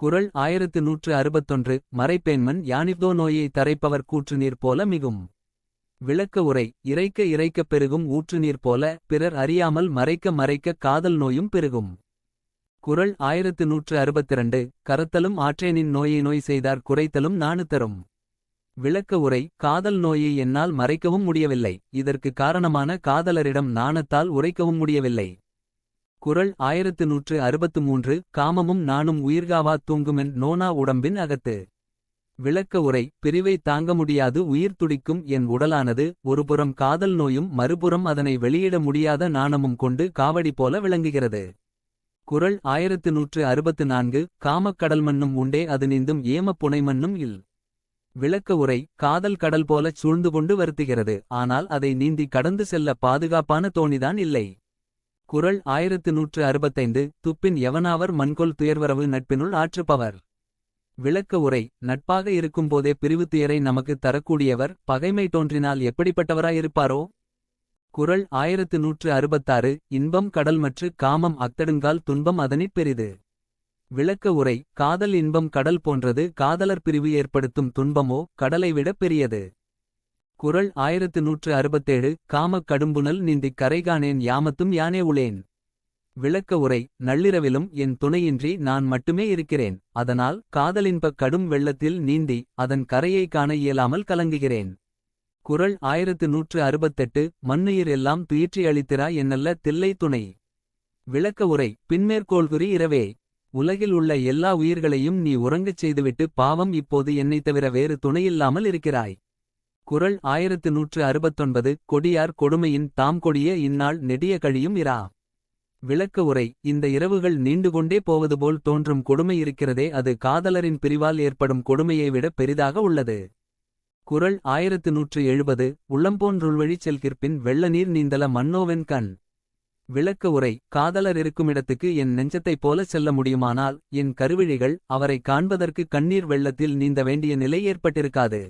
குரல் ஆயிரத்து நூற்று அறுபத்தொன்று மறைப்பேன்மன் யானிப்தோ நோயை தரைப்பவர் கூற்றுநீர் போல மிகும். விளக்க உரை இறைக்க இறைக்கப் பெருகும் ஊற்றுநீர் போல பிறர் அறியாமல் மறைக்க மறைக்க காதல் நோயும் பெருகும். குரல் ஆயிரத்து நூற்று அறுபத்திரண்டு கரத்தலும் ஆற்றேனின் நோயை நோய் செய்தார் குறைத்தலும் நாணு தரும் விளக்க உரை காதல் நோயை என்னால் மறைக்கவும் முடியவில்லை இதற்கு காரணமான காதலரிடம் நாணத்தால் உரைக்கவும் முடியவில்லை. குறள் ஆயிரத்து நூற்று அறுபத்து மூன்று காமமும் நானும் உயிர்காவா தூங்குமென் நோனா உடம்பின் அகத்து. விளக்க உரை பிரிவை தாங்க முடியாது உயிர் துடிக்கும் என் உடலானது ஒருபுறம் காதல் நோயும் மறுபுறம் அதனை வெளியிட முடியாத நாணமும் கொண்டு காவடி போல விளங்குகிறது. குறள் ஆயிரத்து நூற்று அறுபத்து நான்கு காமக் கடல் மண்ணும் உண்டே அது நீந்தும் ஏம புனைமண்ணும் இல். விளக்க உரை காதல் கடல் போலச் சூழ்ந்து கொண்டு வருத்துகிறது ஆனால் அதை நீந்தி கடந்து செல்ல பாதுகாப்பான தோணிதான் இல்லை. குரல் ஆயிரத்து நூற்று அறுபத்தைந்து துப்பின் எவனாவர் மண்கொள் துயர்வரவு நட்பினுள் ஆற்றுப்பவர். விளக்க உரை நட்பாக இருக்கும்போதே பிரிவு துயரை நமக்கு தரக்கூடியவர் பகைமை தோன்றினால் எப்படிப்பட்டவராயிருப்பாரோ? குறள் ஆயிரத்து நூற்று அறுபத்தாறு இன்பம் கடல் மற்று காமம் அக்தடுங்கால் துன்பம் அதனிற் பெரிது. விளக்க உரை காதல் இன்பம் கடல் போன்றது காதலர் பிரிவு ஏற்படுத்தும் துன்பமோ கடலை விட பெரியது. குரல் ஆயிரத்து நூற்று அறுபத்தேழு காமக் கடும்புணல் நீந்திக் கரைகானேன் யாமத்தும் யானே உளேன். விளக்க உரை நள்ளிரவிலும் என் துணையின்றி நான் மட்டுமே இருக்கிறேன். அதனால் காதலின்பக் கடும் வெள்ளத்தில் நீந்தி அதன் கரையை காண இயலாமல் கலங்குகிறேன். குறள் ஆயிரத்து நூற்று அறுபத்தெட்டு மண்ணுயிர் எல்லாம் துயிற்றி அளித்திரா என்னல்ல தில்லை துணை. விளக்க உரை பின்மேற்கோள்குறி இரவே. உலகில் உள்ள எல்லா உயிர்களையும் நீ உறங்கச் செய்துவிட்டு பாவம் இப்போது என்னைத் தவிர வேறு துணையில்லாமல் இருக்கிறாய். குரல் ஆயிரத்து நூற்று அறுபத்தொன்பது கொடியார் கொடுமையின் தாம் கொடிய இந்நாள் நெடிய கழியும் இரா. விளக்க உரை இந்த இரவுகள் நீண்டுகொண்டே போவதுபோல் தோன்றும் கொடுமை இருக்கிறதே அது காதலரின் பிரிவால் ஏற்படும் கொடுமையை விட பெரிதாக உள்ளது. குறள் ஆயிரத்து நூற்று எழுபது உள்ளம்போன்றுள்வழி செல்கிற்பின் வெள்ள நீர் நீந்தல மன்னோவென் கண். விளக்க உரை காதலர் இருக்குமிடத்துக்கு என் நெஞ்சத்தைப் போல செல்ல முடியுமானால் என் கருவிழிகள் அவரை காண்பதற்கு கண்ணீர் வெள்ளத்தில் நீந்த வேண்டிய நிலை ஏற்பட்டிருக்காது.